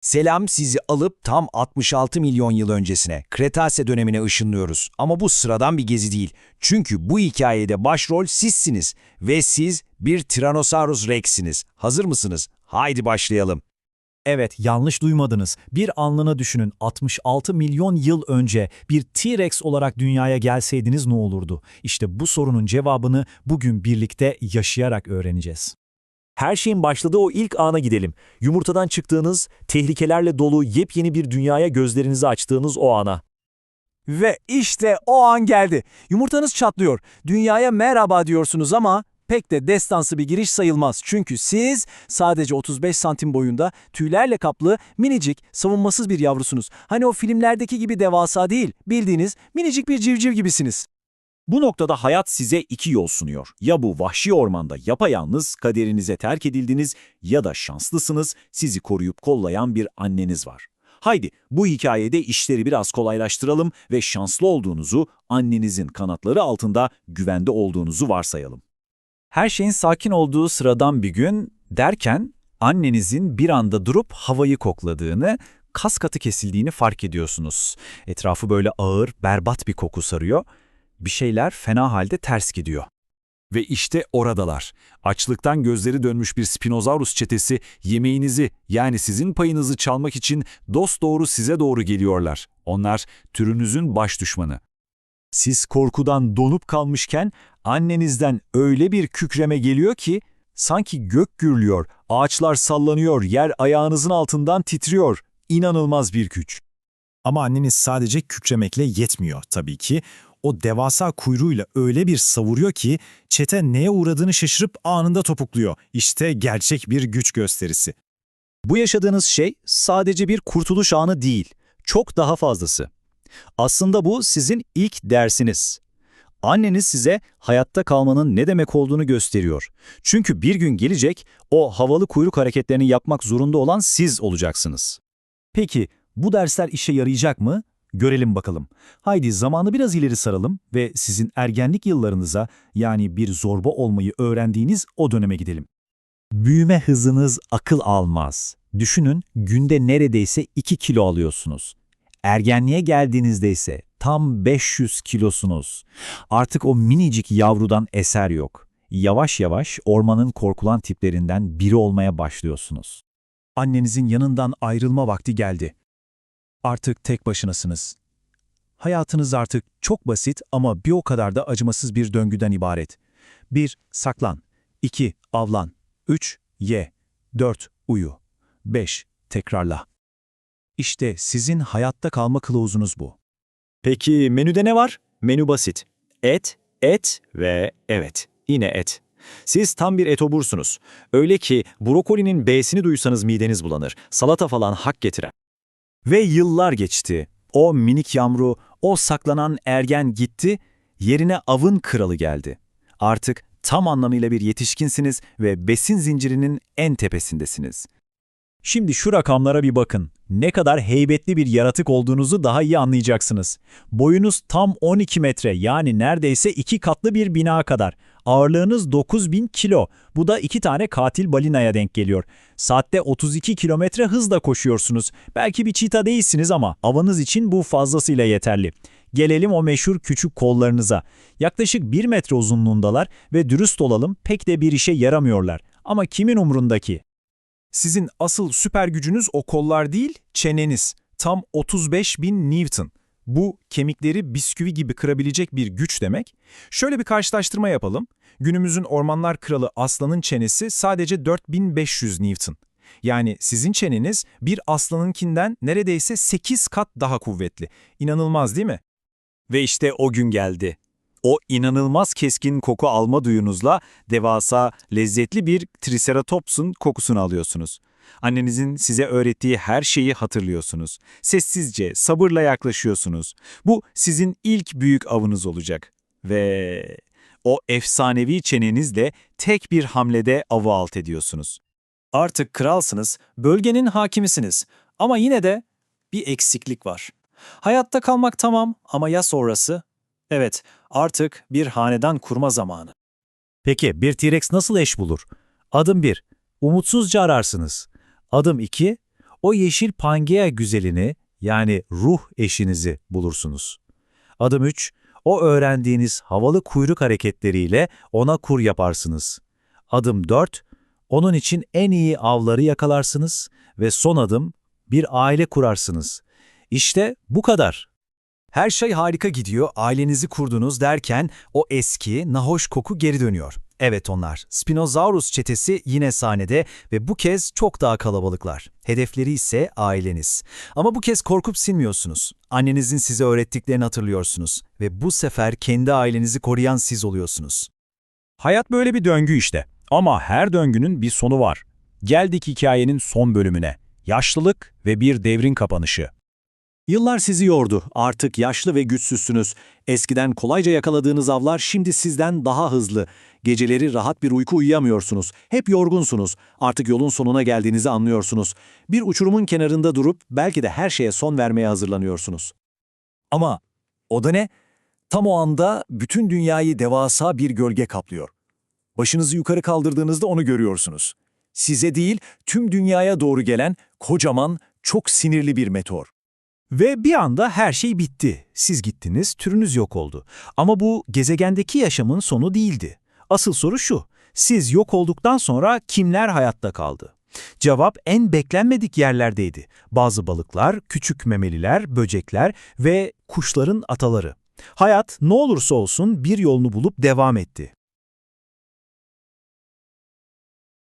Selam sizi alıp tam 66 milyon yıl öncesine, Kretase dönemine ışınlıyoruz. Ama bu sıradan bir gezi değil. Çünkü bu hikayede başrol sizsiniz ve siz bir Tyrannosaurus Rex'siniz. Hazır mısınız? Haydi başlayalım. Evet, yanlış duymadınız. Bir anlığına düşünün 66 milyon yıl önce bir T-Rex olarak dünyaya gelseydiniz ne olurdu? İşte bu sorunun cevabını bugün birlikte yaşayarak öğreneceğiz. Her şeyin başladığı o ilk ana gidelim. Yumurtadan çıktığınız, tehlikelerle dolu yepyeni bir dünyaya gözlerinizi açtığınız o ana. Ve işte o an geldi. Yumurtanız çatlıyor. Dünyaya merhaba diyorsunuz ama pek de destansı bir giriş sayılmaz. Çünkü siz sadece 35 santim boyunda tüylerle kaplı minicik savunmasız bir yavrusunuz. Hani o filmlerdeki gibi devasa değil, bildiğiniz minicik bir civciv gibisiniz. Bu noktada hayat size iki yol sunuyor. Ya bu vahşi ormanda yapayalnız, kaderinize terk edildiniz ya da şanslısınız, sizi koruyup kollayan bir anneniz var. Haydi bu hikayede işleri biraz kolaylaştıralım ve şanslı olduğunuzu, annenizin kanatları altında güvende olduğunuzu varsayalım. Her şeyin sakin olduğu sıradan bir gün derken annenizin bir anda durup havayı kokladığını, kas katı kesildiğini fark ediyorsunuz. Etrafı böyle ağır, berbat bir koku sarıyor. Bir şeyler fena halde ters gidiyor. Ve işte oradalar. Açlıktan gözleri dönmüş bir Spinosaurus çetesi yemeğinizi yani sizin payınızı çalmak için dosdoğru size doğru geliyorlar. Onlar türünüzün baş düşmanı. Siz korkudan donup kalmışken annenizden öyle bir kükreme geliyor ki sanki gök gürlüyor, ağaçlar sallanıyor, yer ayağınızın altından titriyor. İnanılmaz bir güç. Ama anneniz sadece kükremekle yetmiyor tabii ki. O devasa kuyruğuyla öyle bir savuruyor ki çete neye uğradığını şaşırıp anında topukluyor. İşte gerçek bir güç gösterisi. Bu yaşadığınız şey sadece bir kurtuluş anı değil, çok daha fazlası. Aslında bu sizin ilk dersiniz. Anneniz size hayatta kalmanın ne demek olduğunu gösteriyor. Çünkü bir gün gelecek, o havalı kuyruk hareketlerini yapmak zorunda olan siz olacaksınız. Peki, bu dersler işe yarayacak mı? Görelim bakalım. Haydi zamanı biraz ileri saralım ve sizin ergenlik yıllarınıza yani bir zorba olmayı öğrendiğiniz o döneme gidelim. Büyüme hızınız akıl almaz. Düşünün günde neredeyse 2 kilo alıyorsunuz. Ergenliğe geldiğinizde ise tam 500 kilosunuz. Artık o minicik yavrudan eser yok. Yavaş yavaş ormanın korkulan tiplerinden biri olmaya başlıyorsunuz. Annenizin yanından ayrılma vakti geldi. Artık tek başınasınız. Hayatınız artık çok basit ama bir o kadar da acımasız bir döngüden ibaret. 1. Saklan. 2. Avlan. 3. Ye. 4. Uyu. 5. Tekrarla. İşte sizin hayatta kalma kılavuzunuz bu. Peki menüde ne var? Menü basit. Et, et ve evet, yine et. Siz tam bir etobursunuz. Öyle ki brokolinin B'sini duysanız mideniz bulanır. Salata falan hak getiren. Ve yıllar geçti. O minik yamru, o saklanan ergen gitti, yerine avın kralı geldi. Artık tam anlamıyla bir yetişkinsiniz ve besin zincirinin en tepesindesiniz. Şimdi şu rakamlara bir bakın. Ne kadar heybetli bir yaratık olduğunuzu daha iyi anlayacaksınız. Boyunuz tam 12 metre yani neredeyse iki katlı bir bina kadar. Ağırlığınız 9000 kilo. Bu da iki tane katil balinaya denk geliyor. Saatte 32 kilometre hızla koşuyorsunuz. Belki bir çita değilsiniz ama avınız için bu fazlasıyla yeterli. Gelelim o meşhur küçük kollarınıza. Yaklaşık 1 metre uzunluğundalar ve dürüst olalım pek de bir işe yaramıyorlar. Ama kimin umrundaki? Sizin asıl süper gücünüz o kollar değil, çeneniz. Tam 35 bin Newton. Bu kemikleri bisküvi gibi kırabilecek bir güç demek. Şöyle bir karşılaştırma yapalım. Günümüzün ormanlar kralı aslanın çenesi sadece 4500 Newton. Yani sizin çeneniz bir aslanınkinden neredeyse 8 kat daha kuvvetli. İnanılmaz değil mi? Ve işte o gün geldi. O inanılmaz keskin koku alma duyunuzla devasa, lezzetli bir triceratopsun kokusunu alıyorsunuz. Annenizin size öğrettiği her şeyi hatırlıyorsunuz. Sessizce, sabırla yaklaşıyorsunuz. Bu sizin ilk büyük avınız olacak. Ve o efsanevi çenenizle tek bir hamlede avı alt ediyorsunuz. Artık kralsınız, bölgenin hakimisiniz. Ama yine de bir eksiklik var. Hayatta kalmak tamam ama ya sonrası? Evet, artık bir hanedan kurma zamanı. Peki bir T-Rex nasıl eş bulur? Adım 1. Umutsuzca ararsınız. Adım 2. o yeşil Pangea güzelini yani ruh eşinizi bulursunuz. Adım 3. O öğrendiğiniz havalı kuyruk hareketleriyle ona kur yaparsınız. Adım 4. Onun için en iyi avları yakalarsınız ve son adım bir aile kurarsınız. İşte bu kadar. Her şey harika gidiyor, ailenizi kurdunuz derken o eski, nahoş koku geri dönüyor. Evet onlar, Spinosaurus çetesi yine sahnede ve bu kez çok daha kalabalıklar. Hedefleri ise aileniz. Ama bu kez korkup silmiyorsunuz. Annenizin size öğrettiklerini hatırlıyorsunuz ve bu sefer kendi ailenizi koruyan siz oluyorsunuz. Hayat böyle bir döngü işte. Ama her döngünün bir sonu var. Geldik hikayenin son bölümüne. Yaşlılık ve bir devrin kapanışı. Yıllar sizi yordu. Artık yaşlı ve güçsüzsünüz. Eskiden kolayca yakaladığınız avlar şimdi sizden daha hızlı. Geceleri rahat bir uyku uyuyamıyorsunuz. Hep yorgunsunuz. Artık yolun sonuna geldiğinizi anlıyorsunuz. Bir uçurumun kenarında durup belki de her şeye son vermeye hazırlanıyorsunuz. Ama o da ne? Tam o anda bütün dünyayı devasa bir gölge kaplıyor. Başınızı yukarı kaldırdığınızda onu görüyorsunuz. Size değil, tüm dünyaya doğru gelen kocaman, çok sinirli bir meteor. Ve bir anda her şey bitti. Siz gittiniz, türünüz yok oldu. Ama bu gezegendeki yaşamın sonu değildi. Asıl soru şu, siz yok olduktan sonra kimler hayatta kaldı? Cevap en beklenmedik yerlerdeydi. Bazı balıklar, küçük memeliler, böcekler ve kuşların ataları. Hayat ne olursa olsun bir yolunu bulup devam etti.